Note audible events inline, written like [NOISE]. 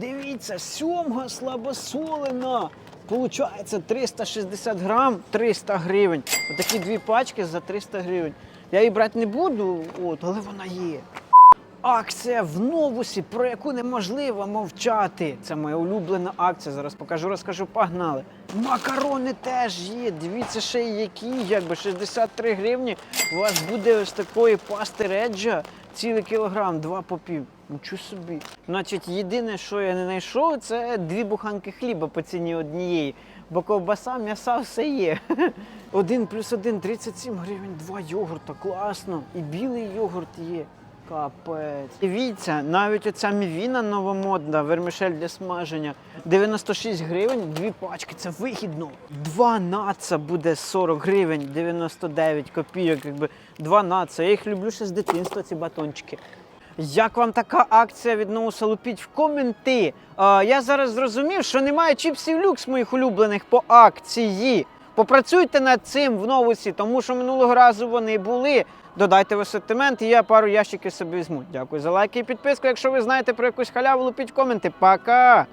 Дивіться, сьомга слабосолена. Получається 360 грам 300 гривень. Отакі дві пачки за 300 гривень. Я її брати не буду, от, але вона є. Акція в новусі, про яку неможливо мовчати. Це моя улюблена акція. Зараз покажу, розкажу, погнали. Макарони теж є. Дивіться, ще які, якби 63 гривні. У вас буде ось такої пасти реджа цілий кілограм, два по пів. Нічого собі. Значить, єдине, що я не знайшов, це дві буханки хліба по ціні однієї. Бо ковбаса, м'яса, все є. [LAUGHS] Один плюс один 37 гривень, два йогурта, класно. І білий йогурт є. Капець. Дивіться, навіть оця мівіна новомодна, вермішель для смаження. 96 гривень, дві пачки, це вигідно. Два наца буде 40 гривень, 99 копійок, якби два наца. Я їх люблю ще з дитинства, ці батончики. Як вам така акція від Ноуса лупіть в коменти? А, я зараз зрозумів, що немає чіпсів люкс моїх улюблених по акції. Попрацюйте над цим в новусі, тому що минулого разу вони були. Додайте в асортимент, і я пару ящиків собі візьму. Дякую за лайки і підписку. Якщо ви знаєте про якусь халяву, лупіть коменти. Пока!